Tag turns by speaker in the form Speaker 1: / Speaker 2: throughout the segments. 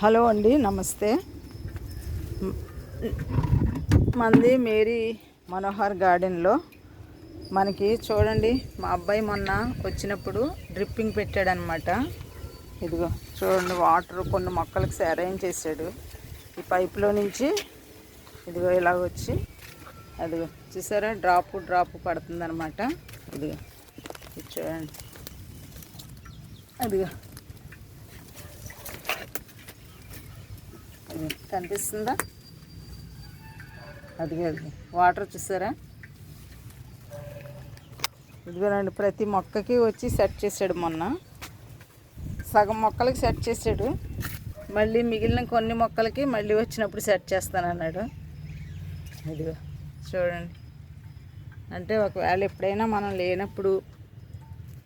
Speaker 1: Hello అండి నమస్తే. మంది మేరీ మనోహర్ గార్డెన్లో మనకి చూడండి మా అబ్బాయి మొన్న వచ్చినప్పుడు డ్రిప్పింగ్ పెట్టాడనమాట ఇదిగో చూడండి వాటర్ కొన్ని మొక్కలకు అరేంజ్ చేశాడు. ఈ పైపులో నుంచి ఇదిగో ఇలా వచ్చి అదిగో చూసారా డ్రాప్ డ్రాప్ పడుతుందనమాట ఇదిగో చూడండి. అదిగో అది కనిపిస్తుందా? అది వాటర్ చూసారా? ఇదిగోనండి ప్రతి మొక్కకి వచ్చి సెట్ చేసాడు మొన్న. సగం మొక్కలకి సెట్ చేసాడు. మళ్ళీ మిగిలిన కొన్ని మొక్కలకి మళ్ళీ వచ్చినప్పుడు సెట్ చేస్తానన్నాడు. ఇదిగో చూడండి. అంటే ఒకవేళ ఎప్పుడైనా మనం లేనప్పుడు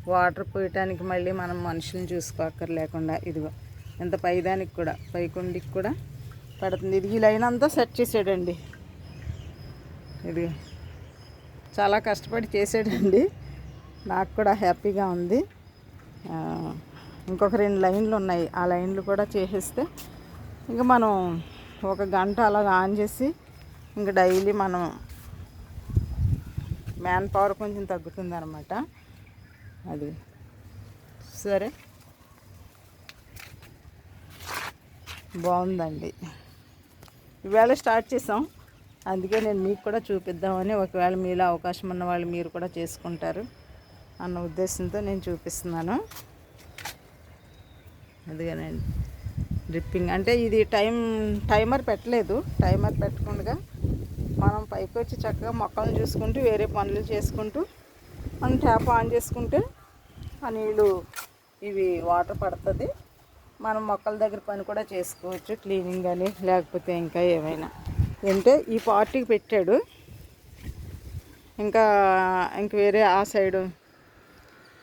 Speaker 1: వాటర్ పోయటానికి మళ్ళీ మనం మనుషులను చూసుకోక్కర్లేకుండా ఇదిగో ఇంత పైదానికి కూడా పైకుండికి కూడా పడుతుంది. ఇది ఈ లైన్ అంతా సెట్ చేసాడండి. ఇది చాలా కష్టపడి చేసాడండి. నాకు కూడా హ్యాపీగా ఉంది. ఇంకొక రెండు లైన్లు ఉన్నాయి. ఆ లైన్లు కూడా చేసేస్తే ఇంకా మనం ఒక గంట అలాగ ఆన్ చేసి ఇంకా డైలీ మనం మ్యాన్ పవర్ కొంచెం తగ్గుతుంది అనమాట అది సరే. బాగుందండి. ఈవేళ స్టార్ట్ చేసాం. అందుకే నేను మీకు కూడా చూపిద్దామని ఒకవేళ మీలో అవకాశం ఉన్న వాళ్ళు మీరు కూడా చేసుకుంటారు అన్న ఉద్దేశంతో నేను చూపిస్తున్నాను. అందుకేనండి డ్రిప్పింగ్ అంటే ఇది టైం టైమర్ పెట్టలేదు. టైమర్ పెట్టకుండా మనం పైకి వచ్చి చక్కగా మొక్కలను చూసుకుంటూ వేరే పనులు చేసుకుంటూ మనం ట్యాప్ ఆన్ చేసుకుంటే ఆ నీళ్ళు ఇవి వాటర్ పడుతుంది. మనం మొక్కల దగ్గర పని కూడా చేసుకోవచ్చు క్లీనింగ్ అని లేకపోతే ఇంకా ఏమైనా. అంటే ఈ పార్టీకి పెట్టాడు. ఇంకా ఇంక వేరే ఆ సైడు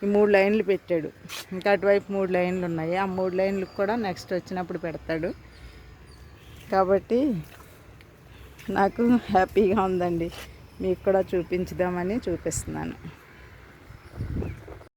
Speaker 1: ఈ మూడు లైన్లు పెట్టాడు. ఇంకా అటువైపు మూడు లైన్లు ఉన్నాయి. ఆ మూడు లైన్లకు కూడా నెక్స్ట్ వచ్చినప్పుడు పెడతాడు. కాబట్టి నాకు హ్యాపీగా ఉందండి. మీకు కూడా చూపించుదామని చూపిస్తున్నాను.